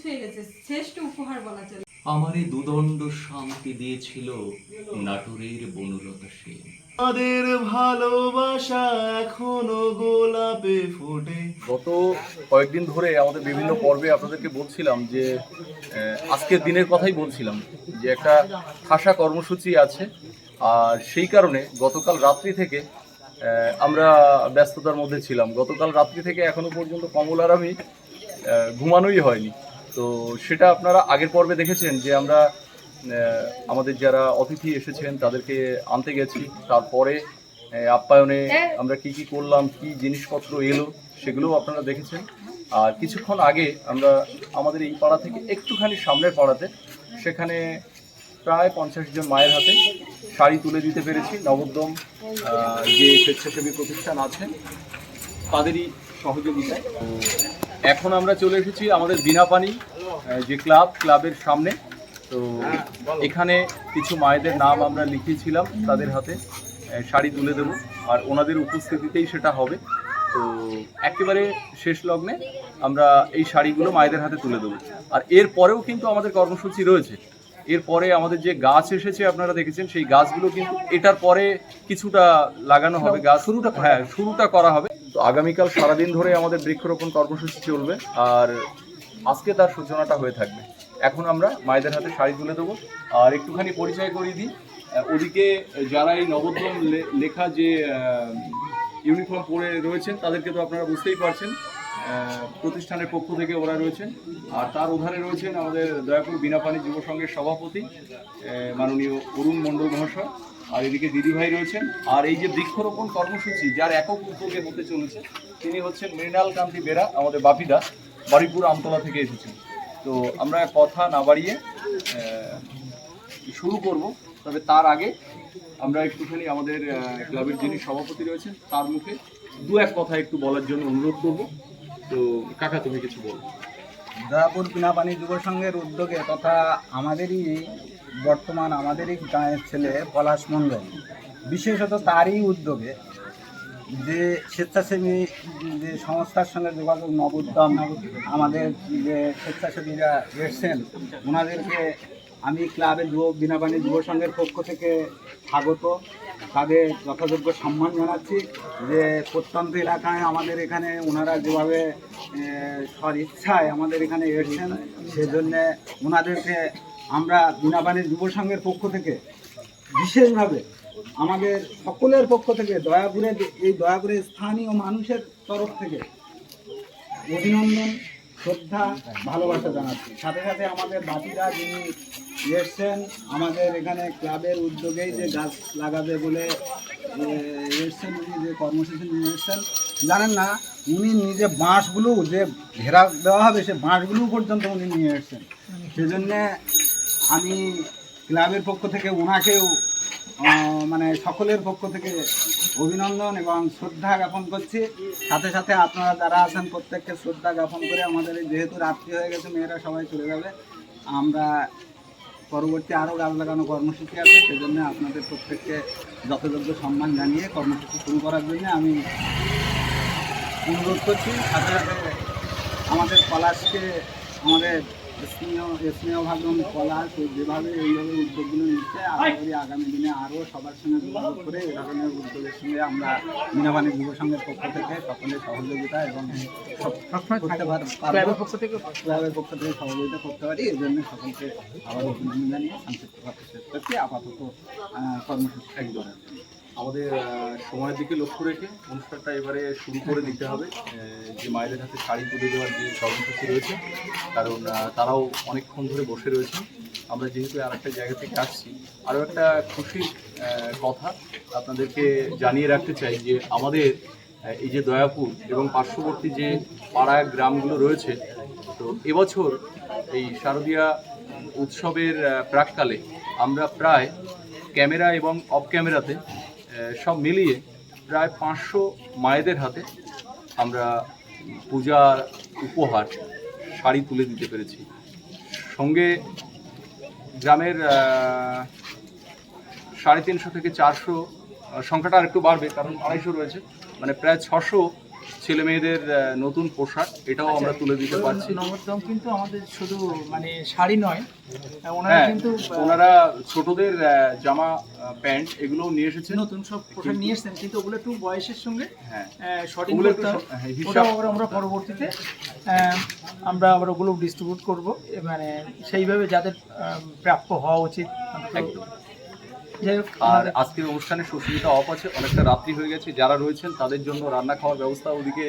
ছুঁয়ে গেছে। শ্রেষ্ঠ উপহার বলা চলে। আমারে দুদণ্ড শান্তি দিয়েছিল নাটোরের বনলতা সেন। আমাদের ভালোবাসা এখনও গোলাপে ফোটে। গত কয়েকদিন ধরে আমাদের বিভিন্ন পর্বে আপনাদেরকে বলছিলাম যে আজকের দিনের কথাই বলছিলাম যে একটা খাসা কর্মসূচি আছে। আর সেই কারণে গতকাল রাত্রি থেকে আমরা ব্যস্ততার মধ্যে ছিলাম। গতকাল রাত্রি থেকে এখনও পর্যন্ত কমল আর আমি ঘুমানোই হয়নি। তো সেটা আপনারা আগের পর্বে দেখেছেন যে আমরা আমাদের যারা অতিথি এসেছেন তাদেরকে আনতে গেছি। তারপরে আপ্যায়নে আমরা কি কি করলাম, কি জিনিসপত্র এলো সেগুলোও আপনারা দেখেছেন। আর কিছুক্ষণ আগে আমরা আমাদের এই পাড়া থেকে একটুখানি সামনের পাড়াতে সেখানে প্রায় পঞ্চাশ জন মায়ের হাতে শাড়ি তুলে দিতে পেরেছি। নবোদ্যম যে স্বেচ্ছাসেবী প্রতিষ্ঠান আছেন, তাদেরই সহযোগিতায়। এখন আমরা চলে এসেছি আমাদের বিনাপানি যে ক্লাব ক্লাবের সামনে। তো এখানে কিছু মায়েদের নাম আমরা লিখিয়েছিলাম তাদের হাতে শাড়ি তুলে দেবো। আর ওনাদের উপস্থিতিতেই সেটা হবে। তো একেবারে শেষ লগ্নে আমরা এই শাড়িগুলো মায়েদের হাতে তুলে দেবো। আর এর পরেও কিন্তু আমাদের কর্মসূচি রয়েছে। এরপরে আমাদের যে গাছ এসেছে আপনারা দেখেছেন সেই গাছগুলো কিন্তু এটার পরে কিছুটা লাগানো হবে গাছ শুরুটা হ্যাঁ শুরুটা করা হবে। আগামীকাল সারাদিন ধরে আমাদের বৃক্ষরোপণ কর্মসূচি চলবে আর আজকে তার সূচনাটা হয়ে থাকবে। এখন আমরা মায়েদের হাতে শাড়ি তুলে দেবো। আর একটুখানি পরিচয় করিয়ে দিই। ওদিকে যারা এই নবদ্রম লেখা যে ইউনিফর্ম পরে রয়েছেন, তাদেরকে তো আপনারা বুঝতেই পারছেন। প্রতিষ্ঠানের পক্ষ থেকে ওরা রয়েছেন। আর তার ওধারে রয়েছেন আমাদের দয়াপুর বিনাপানি যুব সংঘের সভাপতি মাননীয় অরুণ মণ্ডল মহাশয়। আর এদিকে দিদিভাই রয়েছেন। আর এই যে বৃক্ষরোপণ কর্মসূচি, যার একক উদ্যোগে হতে চলেছে, তিনি হচ্ছেন মৃণাল কান্তি বেরা, আমাদের বাপিদা, বাড়িপুর আমতলা থেকে এসেছেন। তো আমরা কথা না বাড়িয়ে শুরু করব, তবে তার আগে আমরা একটুখানি আমাদের ক্লাবের যিনি সভাপতি রয়েছেন, তার মুখে দু এক কথা একটু বলার জন্য অনুরোধ করব। তো কাকা, তুমি কিছু বলো। দয়াপুর পিনাপানি যুব সংঘের উদ্যোগে তথা আমাদেরই বর্তমান আমাদেরই গাঁয়ের ছেলে পলাশ মণ্ডল। বিশেষত তারই উদ্যোগে যে স্বেচ্ছাসেবী, যে সংস্থার সঙ্গে যোগাযোগ নবোদ্যম আমাদের যে স্বেচ্ছাসেবীরা এসছেন, ওনাদেরকে আমি ক্লাবের যুব বিনাপানি যুব সংঘের পক্ষ থেকে স্বাগত। তাদের যথাযোগ্য সম্মান জানাচ্ছি যে প্রত্যন্ত এলাকায় আমাদের এখানে ওনারা যেভাবে সর ইচ্ছায় আমাদের এখানে এসেছেন, সেজন্যে ওনাদেরকে আমরা বিনাপানির যুব সংঘের পক্ষ থেকে বিশেষভাবে আমাদের সকলের পক্ষ থেকে দয়াপুরের, এই দয়াপুরের স্থানীয় মানুষের তরফ থেকে অভিনন্দন। শ্রদ্ধা, ভালোবাসা জানাচ্ছি। সাথে সাথে আমাদের বাপিরা যিনি এসছেন, আমাদের এখানে ক্লাবের উদ্যোগেই যে গাছ লাগাবে বলে এসছেন উনি, যে কর্মসূচি নিয়ে এসছেন, জানেন না, উনি নিজে বাঁশগুলো যে ঘেরা দেওয়া হবে, সে বাঁশগুলো পর্যন্ত উনি নিয়ে এসছেন। সেজন্যে আমি ক্লাবের পক্ষ থেকে ওনাকেও মানে সকলের পক্ষ থেকে অভিনন্দন এবং শ্রদ্ধা জ্ঞাপন করছি। সাথে সাথে আপনারা যারা আছেন, প্রত্যেককে শ্রদ্ধা জ্ঞাপন করে আমাদের যেহেতু রাত্রি হয়ে গেছে, মেয়েরা সবাই চলে যাবে। আমরা পরবর্তী আরও গাছ লাগানো কর্মসূচি আছে, সেজন্য আপনাদের প্রত্যেককে যথাযোগ্য সম্মান জানিয়ে কর্মসূচি শুরু করার জন্য আমি অনুরোধ করছি। সাথে সাথে আমাদের পলাশকে, আমাদের স্নেহ স্নেহ ভাগম পলাশ যেভাবে এইভাবে উদ্যোগগুলো নিচ্ছে আশা করি আগামী দিনে আরও সবার সঙ্গে যোগাযোগ করে এ ধরনের উদ্যোগের সঙ্গে আমরা মিনাবাণী যুব সংঘের পক্ষ থেকে সকলের সহযোগিতা এবং পক্ষ থেকে? ক্লাবের পক্ষ থেকে সহযোগিতা করতে পারি এই জন্য সকলকে আবার অভিনন্দন জানিয়ে সংক্ষিপ্ত ভাবে আপাতত কর্মসূচি আমাদের সময়ের দিকে লক্ষ্য রেখে অনুষ্ঠানটা এবারে শুরু করে দিতে হবে। যে মায়েদের হাতে শাড়ি তুলে দেওয়ার যে কর্মসূচি রয়েছে, কারণ তারাও অনেকক্ষণ ধরে বসে রয়েছে আমরা যেহেতু আর একটা জায়গা থেকে আসছি, আরও একটা খুশির কথা আপনাদেরকে জানিয়ে রাখতে চাই যে আমাদের এই যে দয়াপুর এবং পার্শ্ববর্তী যে পাড়া গ্রামগুলো রয়েছে, তো এবছর এই শারদীয়া উৎসবের প্রাককালে আমরা প্রায় ক্যামেরা এবং অফ ক্যামেরাতে সব মিলিয়ে প্রায় পাঁচশো মায়েদের হাতে আমরা পূজার উপহার, শাড়ি তুলে দিতে পেরেছি। সঙ্গে গ্রামের সাড়ে তিনশো থেকে চারশো, সংখ্যাটা আর একটু বাড়বে, কারণ আড়াইশো রয়েছে। মানে প্রায় ছশো ছেলে মেয়েদের নতুন পোশাক এটাও আমরা তুলে দিতে পারছি। নবরদম কিন্তু আমাদের শুধু মানে শাড়ি নয় ওনারা হ্যাঁ কিন্তু ওনারা ছোটদের জামা প্যান্ট এগুলো নিয়ে এসেছেন। নতুন সব পোশাক নিয়ে এসেছেন কিন্তু ওগুলো একটু বয়সের সঙ্গে হ্যাঁ শর্টিং ওগুলো করতে হ্যাঁ, হিসাব- আমরা পরবর্তীতে আমরা আবার ওগুলো ডিস্ট্রিবিউট করব মানে সেইভাবে যাদের প্রাপ্য হওয়া উচিত আর আজকের অনুষ্ঠানে সুস্মিতা অফ আছে অনেকটা রাত্রি হয়ে গেছে যারা রয়েছেন তাদের জন্য রান্না খাওয়ার ব্যবস্থা ওদিকে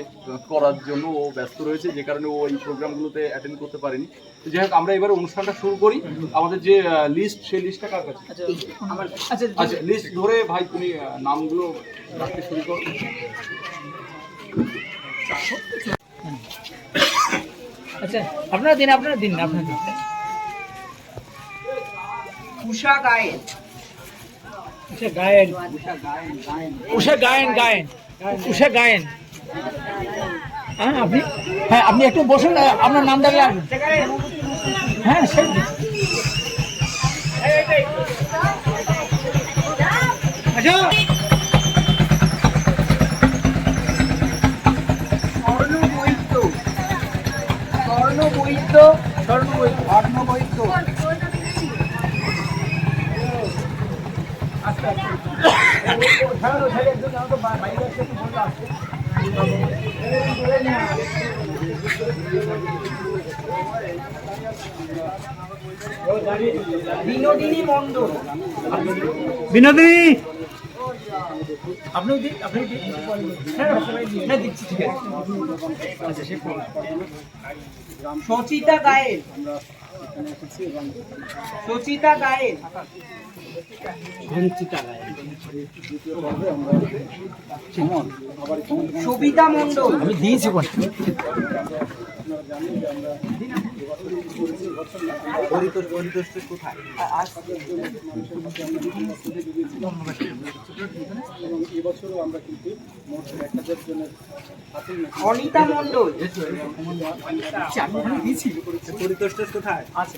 করার জন্য ও ব্যস্ত রয়েছে যে কারণে ও এই প্রোগ্রামগুলোতে অ্যাটেন্ড করতে পারেনি। তো যাই হোক আমরা এবার অনুষ্ঠানটা শুরু করি। আমাদের যে লিস্ট সেই লিস্টটা কার কাছে? আচ্ছা আচ্ছা আচ্ছা লিস্ট ধরে ভাই তুমি নামগুলো রাখতে শুরু করো। আচ্ছা আপনারা দিন আপনারা দিন আপনারা দিন। উষা গায়েন উষা গায়েন। উষা গায়েন গায়েন। উষা গায়েন। হ্যাঁ আপনি হ্যাঁ আপনি একটু বসুন আপনার নাম ডাকলে আসবেন হ্যাঁ সেই আচ্ছা। স্বর্ণবৈদ্য স্বর্ণবৈদ্য স্বর্ণবৈদ্য স্বর্ণবৈদ্য বিনোদিনী মণ্ডল বিনোদিনী! আপনি দিন আপনি দিন হ্যাঁ হ্যাঁ দিচ্ছি ঠিক আছে। আচ্ছা সে সচিতা গায়েন সচিতা গায়েন সবিতা মণ্ডল। আমি দিয়েছি অনিতা মণ্ডল। আচ্ছা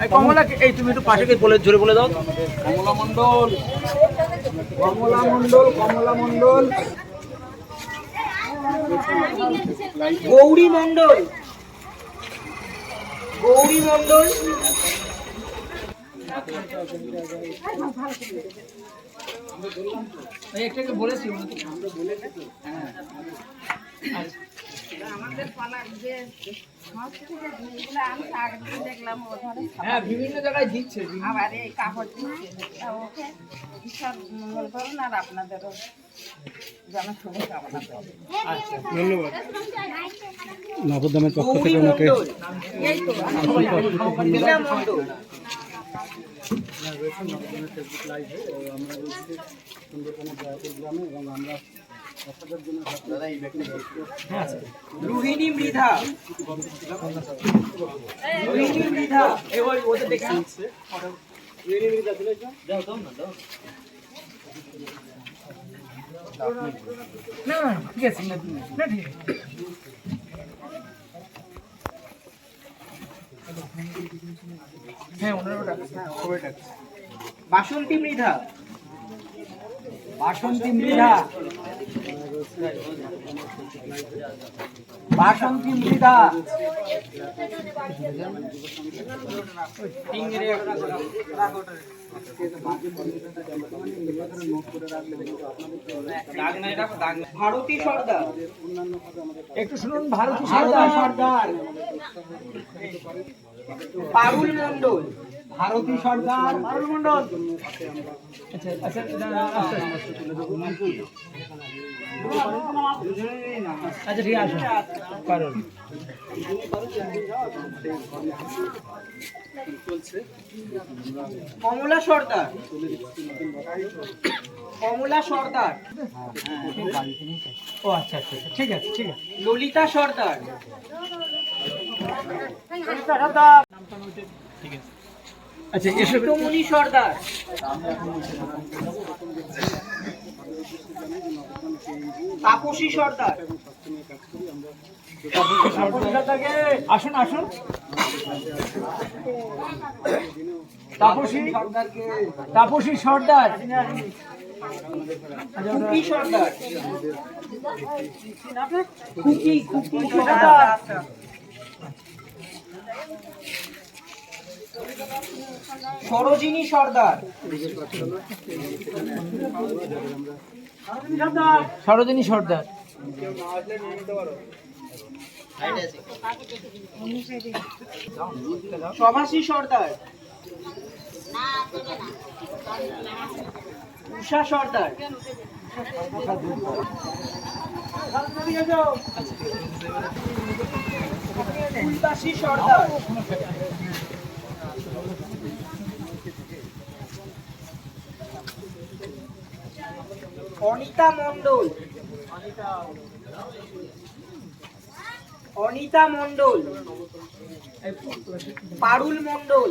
কমলা এই তুমি একটু পাশে বলে জোরে বলে দাও। কমলা মণ্ডল। কমলা মণ্ডল কমলা মণ্ডল। গৌরী মণ্ডল। গৌরী মণ্ডল। একটাকে বলেছি আমাদের পালার যে হ্যাঁ বিভিন্ন জায়গায় দিচ্ছে আবার এই কাপড় দিচ্ছে। ওকে ঈশ্বর মঙ্গল করুন আর আপনাদেরও আচ্ছা। গৌরী মণ্ডল। এই তো মীনা মণ্ডল। রোহিণী মৃধা। রোহিণী মৃধা। এবার ওদের দেখে। নিচ্ছে না না। ঠিক আছে না ঠিক আছে। হ্যাঁ ওনারও ডাকছে। ডাকছে। বাসন্তী মৃধা। বাসন্তী মৃধা। বাসন্তী মৃধা। ভারতী সর্দার। একটু শুনুন ভারতী সরকার সর্দার। পারুল মণ্ডল ভারতী সর্দার আচ্ছা আচ্ছা না, আস্তে আস্তে। আচ্ছা ঠিক আছে কারণ কমলা সর্দার। কমলা সর্দার। ও আচ্ছা আচ্ছা আচ্ছা, ঠিক আছে ঠিক আছে। ললিতা সর্দার। আচ্ছা এসো। টমনি সর্দার। তাপসী সর্দার। আসুন আসুন। তাপসী তাপসী সর্দার। খুকি সর্দার। খুকি খুকি সর্দার। সরোজিনী সর্দার। সরোজিনী সর্দার। সভাসী সর্দার। উষা সর্দার। সর্দার। অনিতা মণ্ডল। অনিতা মণ্ডল। পারুল মণ্ডল।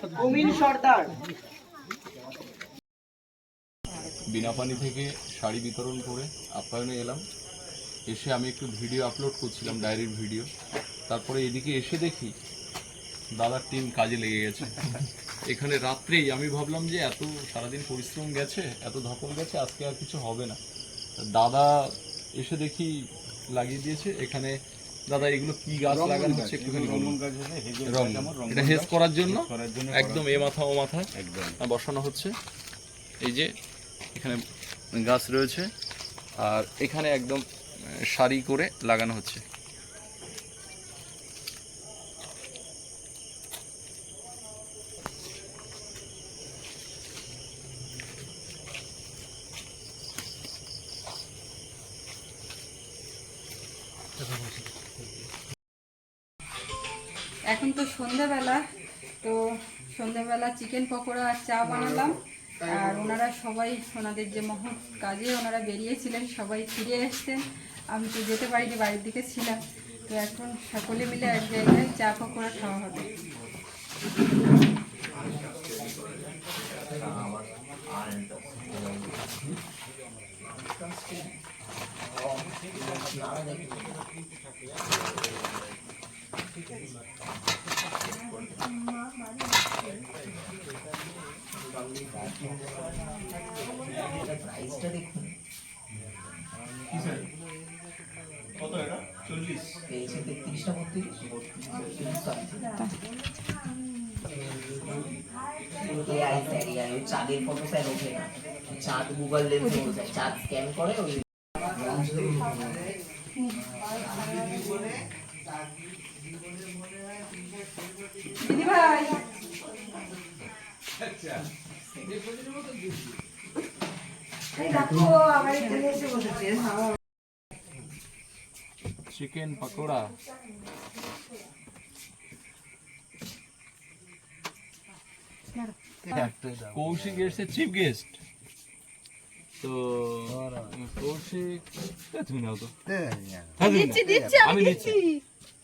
সদস্য- সর্দার। বিনাপানি থেকে শাড়ি বিতরণ করে আপ্যায়নে এলাম। এসে আমি একটু ভিডিও আপলোড করছিলাম, ডায়েরির ভিডিও। তারপরে এদিকে এসে দেখি দাদার টিম কাজে লেগে গেছে। এখানে রাত্রেই আমি ভাবলাম যে এত সারাদিন পরিশ্রম গেছে, এত ধকল গেছে, আজকে আর কিছু হবে না। দাদা এসে দেখি লাগিয়ে দিয়েছে। এখানে দাদা এগুলো কি গাছ লাগানো হচ্ছে একটুখানি বলুন। এটা হেজ করার জন্য? একদম এ মাথা ও মাথা একদম। বসানো হচ্ছে। এই যে এখানে গাছ রয়েছে। আর এখানে একদম সারি করে লাগানো হচ্ছে এখন তো সন্ধ্যাবেলা তো সন্ধ্যাবেলা চিকেন পকোড়া আর চা বানালাম। আর ওনারা সবাই ওনাদের যে মহৎ কাজে ওনারা বেরিয়েছিলেন, সবাই ফিরে এসছেন। আমি তো যেতে পারিনি, বাড়ির দিকে ছিলাম। তো এখন সকলে মিলে এক জায়গায় চা পকোড়া খাওয়া হবে। এআই স্যার এআই ওই চাঁদের ফটো স্যার ওঠে না চাঁদ গুগল লেন্সে ওঠে চাঁদ স্ক্যান করে ওই দিদি ভাই চিকেন পকোড়া কৌশিক এসছে চিফ গেস্ট তো কৌশিক তুমি নাও তো। হ্যাঁ, তুমি নাও। আমি নিচ্ছি।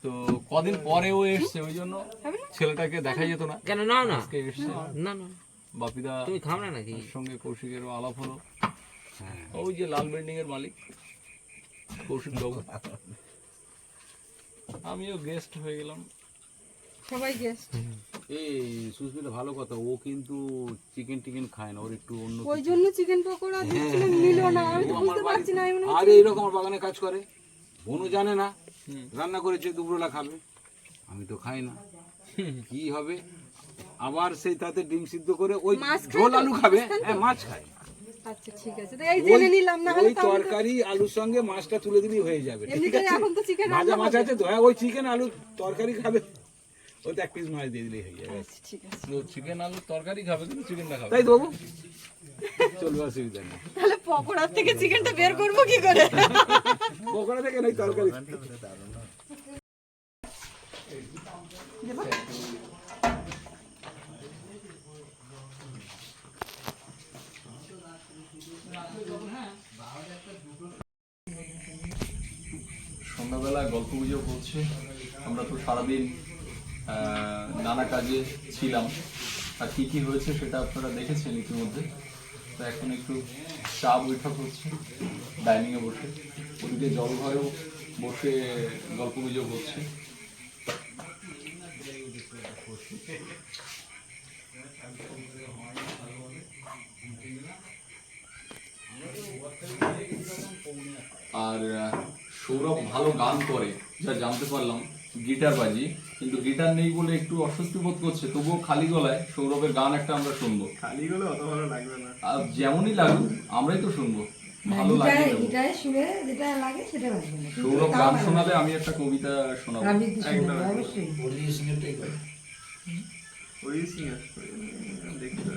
তো কদিন পরে ও এসছে ওই জন্য ছেলেটাকে দেখা যেত না। কেন? নাও না। আজকে এসছে। না না। বাপিদা তুমি খাও না নাকি? সঙ্গে কৌশিকেরও আলাপ হলো। ওই যে লাল বিল্ডিং এর মালিক কৌশিক বাবু। আমিও গেস্ট হয়ে গেলাম। সবাই গেস্ট এই সুস্মিতা ভালো কথা। ও কিন্তু চিকেন টিকেন খায় না ওর একটু অন্য ওই জন্য চিকেন পকোড়া দিচ্ছিলাম নিল না। আমি তো বুঝতে পারছি না আমি আরে এইরকম আমার বাগানে কাজ করে। বনু জানে না। রান্না করেছে দুপুরবেলা খাবে। আমি তো খাই না। কি হবে? আবার সেই তাতে ডিম সিদ্ধ করে ওই ঝোল আলু খাবে। মাছ হ্যাঁ মাছ খায়। আচ্ছা ঠিক আছে। তো এই জেনে নিলাম না হলে ওই তো আমি তো- তরকারি আলুর সঙ্গে মাছটা তুলে দিলেই হয়ে যাবে। ঠিক আছে? এখন তো চিকেন ভাজা মাছ আছে তো? হ্যাঁ ওই চিকেন আলু তরকারি খাবে। ওই তো এক পিস মাছ দিয়ে দিলেই হয়ে যাবে। আচ্ছা ঠিক আছে। চিকেন আলু তরকারি খাবে কিন্তু খাবে। তাই বাবু। চলবে অসুবিধা নেই। তাহলে পকোড়ার থেকে চিকেনটা বের করব কি করে? পকোড়া থেকে নয় তরকারি। সন্ধ্যাবেলা গল্প গুজব হচ্ছে আমরা তো সারাদিন আহ, নানা কাজে ছিলাম। আর কি কি হয়েছে সেটা আপনারা দেখেছেন ইতিমধ্যে? তো এখন একটু চা বৈঠক হচ্ছে ডাইনিংয়ে বসে। ওদিকে জলঘরেও বসে গল্প গুজব হচ্ছে। আর সৌরভ ভালো গান করে, যা জানতে পারলাম। গিটার বাজি কিন্তু গিটার নেই বলে একটু অস্বস্তি বোধ করছে তবুও খালি গলায় সৌরভের গান একটা আমরা শুনব। খালি গেলে অত ভালো লাগবে না। আর যেমনই লাগুক আমরাই তো শুনব। ভালো লাগে গিটারে সুরে যেটা লাগে সেটা লাগবে সৌরভ গান শোনালে আমি একটা কবিতা শোনাবো। ওই সিঙ্গার দেখতে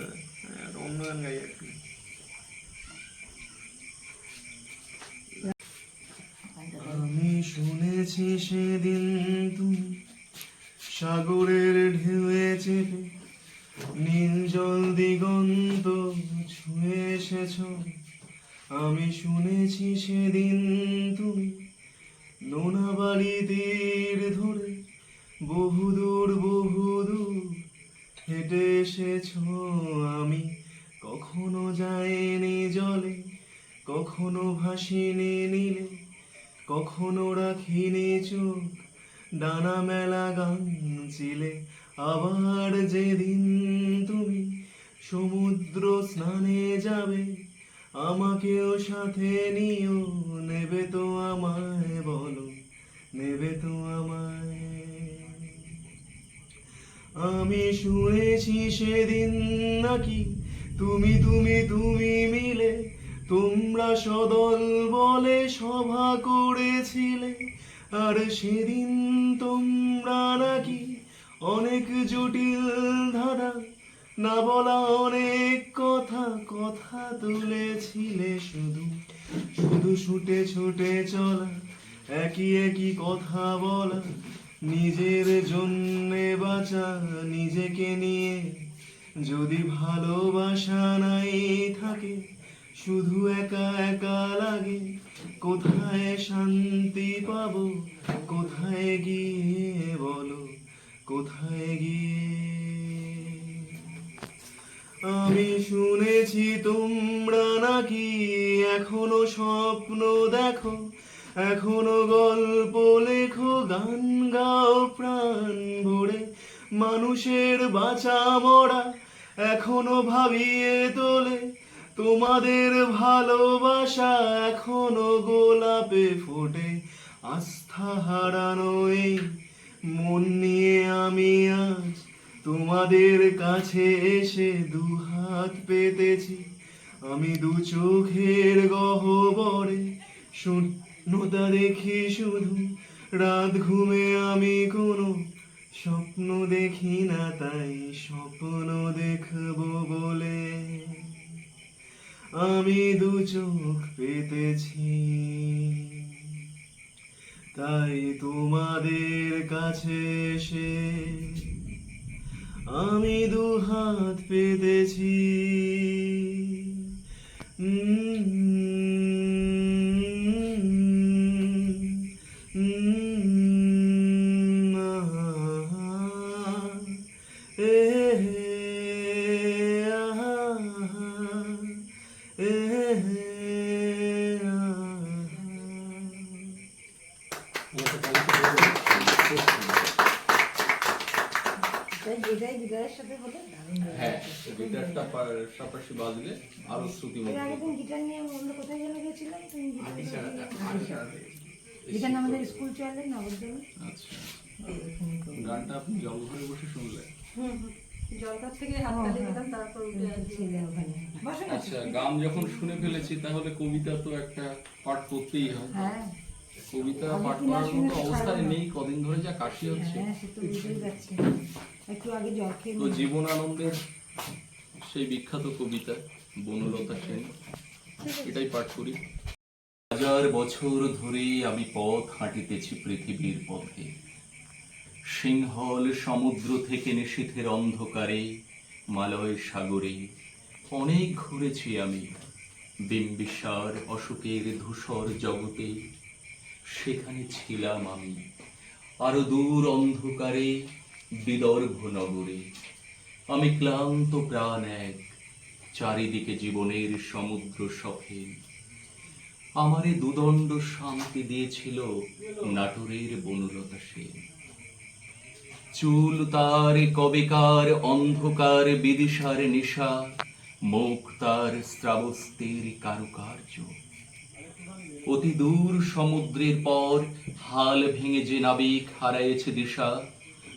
অন্য গান গাই আর কি আমি শুনেছি সেদিন তুমি। সাগরের ঢেউয়ে চেপে নীল জল দিগন্ত ছুঁয়ে এসেছ। আমি শুনেছি সেদিন তুমি নোনাবাড়ি তীর ধরে বহুদূর বহুদূর হেঁটে এসেছ। আমি কখনো যাইনি জলে, কখনো ভাসিনি নীলে। কখনো রাখিনি চোখ ডানা মেলা গান ছিলে আবার যেদিন তুমি সমুদ্র স্নানে যাবে, আমাকেও সাথে নিও, নেবে তো আমায় বলো, নেবে তো আমায়। আমি শুনেছি সেদিন নাকি তুমি তুমি তুমি মিলে তোমরা সদল বলে সভা করেছিলে, আর সেদিন তোমরা নাকি অনেক জটিল ধারা, না বলা অনেক কথা কথা তুলেছিলে শুধু। শুধু ছুটে ছুটে চলা, একই একই কথা বলা, নিজের জন্যে বাঁচা, নিজেকে নিয়ে যদি ভালোবাসা নাই থাকে শুধু একা একা লাগে। কোথায় শান্তি পাবো? কোথায় গিয়ে বলো? কোথায় গিয়ে? আমি শুনেছি তোমরা নাকি এখনও স্বপ্ন দেখো। এখনও গল্প লেখো, গান গাও প্রাণ ভরে। মানুষের বাঁচা মরা এখনও ভাবিয়ে তোলে। তোমাদের ভালোবাসা এখনও গোলাপে ফোটে, আস্থা হারানো এই মন নিয়ে আমি আজ তোমাদের কাছে এসে দুহাত পেতেছি। আমি দু চোখের গহবরে শূন্যতা দেখি শুধু, রাত ঘুমে আমি কোনো স্বপ্ন দেখি না, তাই স্বপ্ন দেখব বলে। আমি দু চোখ পেতেছি। তাই তোমাদের কাছে এসে আমি দু হাত পেতেছি। এটাই গিটারের সাথে হলে দারুণ। হ্যাঁ গিটারটা পাশাপাশি বাজলে আরও শ্রুতি এর আগের দিন গিটার নিয়ে আমরা কোথায় যেন গেছিলাম তুমি গিটার গিটার না আমাদের স্কুল চলে আচ্ছা। গানটা আপনি জলঘরে বসে শুনলেন? জলঘর থেকে হাততালি দিলাম তারপর উঠে আসছি আচ্ছা গান যখন শুনে ফেলেছি তাহলে কবিতা তো একটা পাঠ করতেই হয়। কবিতা পাঠ করার মতো অবস্থায় নেই কদিন ধরে যা কাশি হচ্ছে। তো জীবনানন্দের সেই বিখ্যাত কবিতা বনলতা সেন এটাই পাঠ করি। হাজার বছর ধরে আমি পথ হাঁটিতেছি পৃথিবীর পথে। সিংহল সমুদ্র থেকে নিশীথের অন্ধকারে মালয় সাগরে অনেক ঘুরেছি আমি। বিম্বিসার অশোকের ধূসর জগতে সেখানে ছিলাম আমি। আরও দূর অন্ধকারে বিদর্ভ নগরে আমি ক্লান্ত প্রাণ এক, চারিদিকে জীবনের সমুদ্র সফে আমারে দুদণ্ড শান্তি দিয়েছিল নাটোরের বনলতা সেন। চুল তার কবেকার, অন্ধকার বিদিশার নিশা, মুখ তার শ্রাবস্তের কারুকার্য। অতি দূর সমুদ্রের পর হাল ভেঙে যে নাবিক হারাইছে দিশা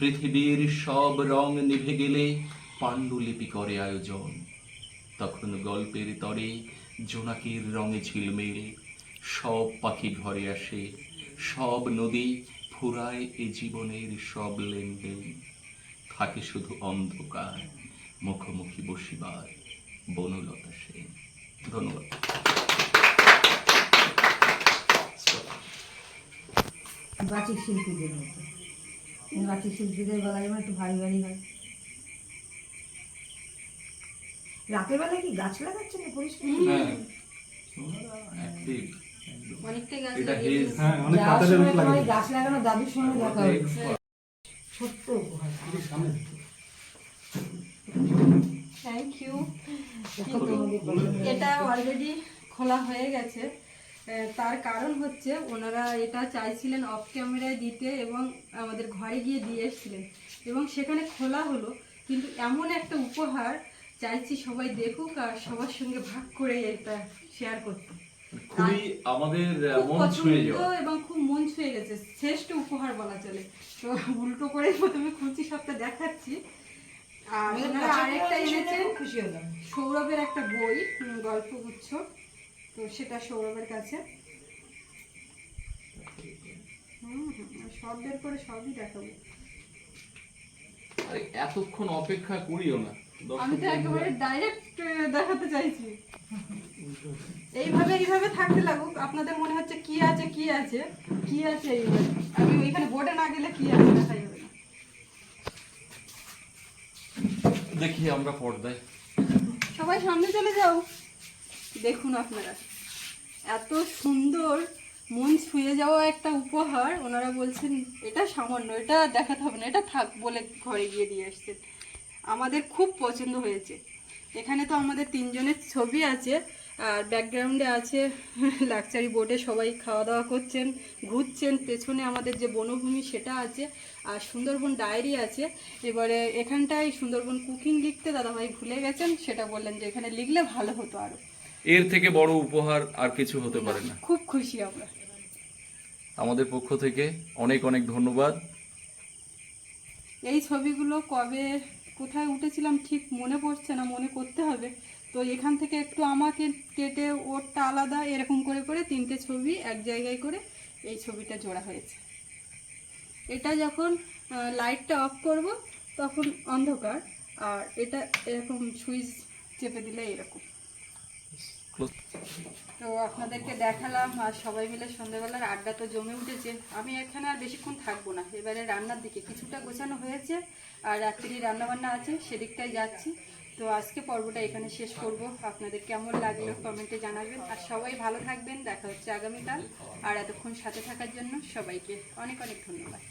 পৃথিবীর সব রং নিভে গেলে পাণ্ডুলিপি করে আয়োজন। তখন গল্পের তরে জোনাকির রঙে ঝিলমিল, সব পাখি ঘরে আসে, সব নদী ফুরায় এ জীবনের সব লেনদেন। থাকে শুধু অন্ধকার, মুখোমুখি বসিবার বনলতা সেন ধন্যবাদ। বাচিক শিল্পীদের মতো। বাচিক শিল্পীদের গলায় যেমন একটু ভারী ভারী হয়। রাতের বেলায় কি গাছ লাগাচ্ছেন না পরিষ্কার? হ্যাঁ। গাছ হ্যাঁ, দিয়েছি। যাওয়ার সময় গাছ লাগানো দাদুর সঙ্গে দেখা ছোট্ট উপহার। থ্যাংক ইউ এটা অলরেডি খোলা হয়ে গেছে। তার কারণ হচ্ছে ওনারা এটা চাইছিলেন অফ ক্যামেরায় দিতে এবং আমাদের ঘরে গিয়ে দিয়ে এসেছিলেন। এবং সেখানে খোলা হলো কিন্তু এমন একটা উপহার চাইছি সবাই দেখুক আর সবার সঙ্গে ভাগ করে এটা শেয়ার করতে। খুবই আমাদের খুব মন ছুঁয়ে যাওয়া। এবং খুব মন ছুঁয়ে গেছে শ্রেষ্ঠ উপহার বলা চলে। তো উল্টো করে প্রথমে খুঁজি সবটা দেখাচ্ছি। আর ওনারা আরেকটা এনেছেন খুশি হলাম। সৌরভের একটা বই গল্পগুচ্ছ। তো সেটা সৌরভের কাছে। হুম, সব বের করে সবই দেখাবো। আরে এতক্ষণ অপেক্ষা করিও না আমি তো একেবারে ডাইরেক্ট দেখাতে চাইছি। এইভাবে এইভাবে থাকতে লাগুক আপনাদের মনে হচ্ছে কি আছে কি আছে কি আছে এইভাবে। আমি ওইখানে বোর্ডে না গেলে কি আছে দেখাই হবে দেখি আমরা পর্দায়। সবাই সামনে চলে যাও। দেখুন আপনারা। এত সুন্দর মন ছুঁয়ে যাওয়া একটা উপহার, ওনারা বলছেন, এটা সামান্য, এটা দেখাতে হবে না, এটা থাক, বলে ঘরে গিয়ে দিয়ে আসছেন। আমাদের খুব পছন্দ হয়েছে। এখানে তো আমাদের তিনজনের ছবি আছে, আর ব্যাকগ্রাউন্ডে আছে, লাকচারি বোর্ডে সবাই খাওয়া দাওয়া করছেন, ঘুরছেন, পেছনে আমাদের যে বনভূমি সেটা আছে, আর সুন্দরবন ডায়েরি আছে। এবারে এখানটায় সুন্দরবন কুকিং লিখতে দাদাভাই ভুলে গেছেন, সেটা বললেন যে এখানে লিখলে ভালো হতো আরও। এর থেকে বড় উপহার আর কিছু হতে পারে না। খুব খুশি আমরা। আমাদের পক্ষ থেকে অনেক অনেক ধন্যবাদ। এই ছবিগুলো কবে কোথায় উঠেছিলাম ঠিক মনে পড়ছে না মনে করতে হবে। তো এখান থেকে একটু আমাকে কেটে ওরটা আলাদা এরকম করে করে তিনটে ছবি এক জায়গায় করে এই ছবিটা জোড়া হয়েছে। এটা যখন লাইটটা অফ করব তখন অন্ধকার আর এটা এরকম সুইচ চেপে দিলে এরকম। তো আপনাদেরকে দেখালাম, আর সবাই মিলে সন্ধ্যাবেলার আড্ডা তো জমে উঠেছে। আমি এখানে আর বেশিক্ষণ থাকব না। এবারে রান্নার দিকে কিছুটা গোছানো হয়েছে, আর রাত্রি রান্নাবান্না আছে, সেদিকটাই যাচ্ছি। তো আজকে পর্বটা এখানে শেষ করব। আপনাদের কেমন লাগল কমেন্টে জানাবেন। আর সবাই ভালো থাকবেন। দেখা হচ্ছে আগামীকাল। আর এতক্ষণ সাথে থাকার জন্য সবাইকে অনেক অনেক ধন্যবাদ।